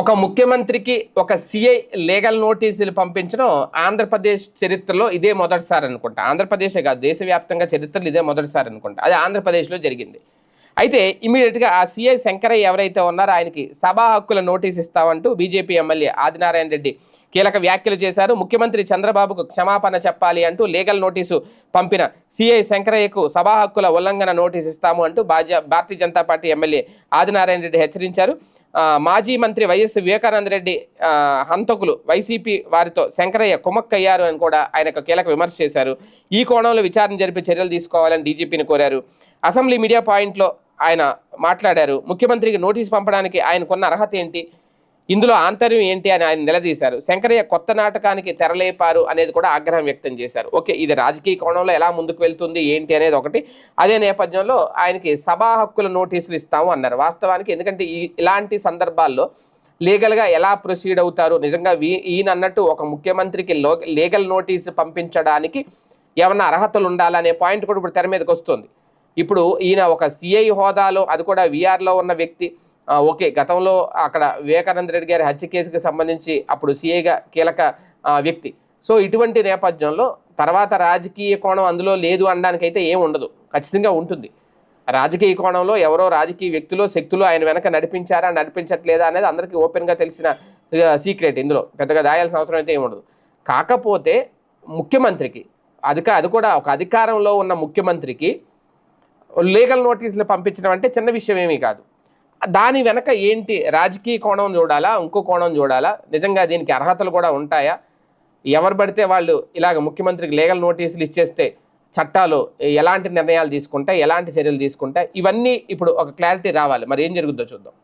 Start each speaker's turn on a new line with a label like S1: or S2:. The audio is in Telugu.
S1: ఒక ముఖ్యమంత్రికి ఒక సిఐ లీగల్ నోటీసులు పంపించడం ఆంధ్రప్రదేశ్ చరిత్రలో ఇదే మొదటిసారి అనుకుంటా. ఆంధ్రప్రదేశే కాదు దేశవ్యాప్తంగా చరిత్రలో ఇదే మొదటిసారి అనుకుంటా. అది ఆంధ్రప్రదేశ్లో జరిగింది. అయితే ఇమీడియట్గా ఆ సిఐ శంకరయ్య ఎవరైతే ఉన్నారో ఆయనకి సభా హక్కుల నోటీస్ ఇస్తామంటూ బీజేపీ ఎమ్మెల్యే ఆదినారాయణ రెడ్డి కీలక వ్యాఖ్యలు చేశారు. ముఖ్యమంత్రి చంద్రబాబుకు క్షమాపణ చెప్పాలి అంటూ లీగల్ నోటీసు పంపిన సిఐ శంకరయ్యకు సభా హక్కుల ఉల్లంఘన నోటీస్ ఇస్తాము అంటూ భాజ భారతీయ జనతా పార్టీ ఎమ్మెల్యే ఆదినారాయణ రెడ్డి హెచ్చరించారు. మాజీ మంత్రి వైఎస్ వివేకానంద రెడ్డి హంతకులు వైసీపీ వారితో శంకరయ్య కుమక్కయ్యారు అని కూడా ఆయన కీలక విమర్శ చేశారు. ఈ కోణంలో విచారణ జరిపి చర్యలు తీసుకోవాలని డీజీపీని కోరారు. అసెంబ్లీ మీడియా పాయింట్లో ఆయన మాట్లాడారు. ముఖ్యమంత్రికి నోటీస్ పంపడానికి ఆయనకున్న అర్హత ఏంటి? ఇందులో ఆంతర్యం ఏంటి అని ఆయన నిలదీశారు. శంకరయ్య కొత్త నాటకానికి తెరలేపారు అనేది కూడా ఆగ్రహం వ్యక్తం చేశారు. ఓకే ఇది రాజకీయ కోణంలో ఎలా ముందుకు వెళ్తుంది ఏంటి అనేది ఒకటి. అదే నేపథ్యంలో ఆయనకి సభా హక్కుల నోటీసులు ఇస్తాము అన్నారు. వాస్తవానికి ఎందుకంటే ఈ ఇలాంటి సందర్భాల్లో లీగల్గా ఎలా ప్రొసీడ్ అవుతారు? నిజంగా వీ- ఈయన అన్నట్టు ఒక ముఖ్యమంత్రికి లో లీగల్ నోటీసు పంపించడానికి ఏమన్నా అర్హతలు ఉండాలనే పాయింట్ కూడా ఇప్పుడు తెర మీదకి వస్తుంది. ఇప్పుడు ఈయన ఒక సిఐ హోదాలో అది కూడా విఆర్లో ఉన్న వ్యక్తి. ఓకే గతంలో అక్కడ వివేకానంద రెడ్డి గారి హత్య కేసుకి సంబంధించి అప్పుడు సీఏగా కీలక వ్యక్తి. సో ఇటువంటి నేపథ్యంలో తర్వాత రాజకీయ కోణం అందులో లేదు అనడానికైతే ఏం ఉండదు. ఖచ్చితంగా ఉంటుంది. రాజకీయ కోణంలో ఎవరో రాజకీయ వ్యక్తులు శక్తులు ఆయన వెనక నడిపించారా నడిపించట్లేదా అనేది అందరికీ ఓపెన్గా తెలిసిన సీక్రెట్ ఇందులో. పెద్దగా దాయాల్సిన అవసరం అయితే ఏమి ఉండదు. కాకపోతే ముఖ్యమంత్రికి అధిక అది కూడా ఒక అధికారంలో ఉన్న ముఖ్యమంత్రికి లీగల్ నోటీసులు పంపించడం అంటే చిన్న విషయం ఏమీ కాదు. దాని వెనక ఏంటి? రాజకీయ కోణం చూడాలా? ఇంకో కోణం చూడాలా? నిజంగా దీనికి అర్హతలు కూడా ఉంటాయా? ఎవరు పడితే వాళ్ళు ఇలాగ ముఖ్యమంత్రికి లీగల్ నోటీసులు ఇచ్చేస్తే చట్టాలు ఎలాంటి నిర్ణయాలు తీసుకుంటాయి? ఎలాంటి చర్యలు తీసుకుంటాయి? ఇవన్నీ ఇప్పుడు ఒక క్లారిటీ రావాలి. మరి ఏం జరుగుద్దో చూద్దాం.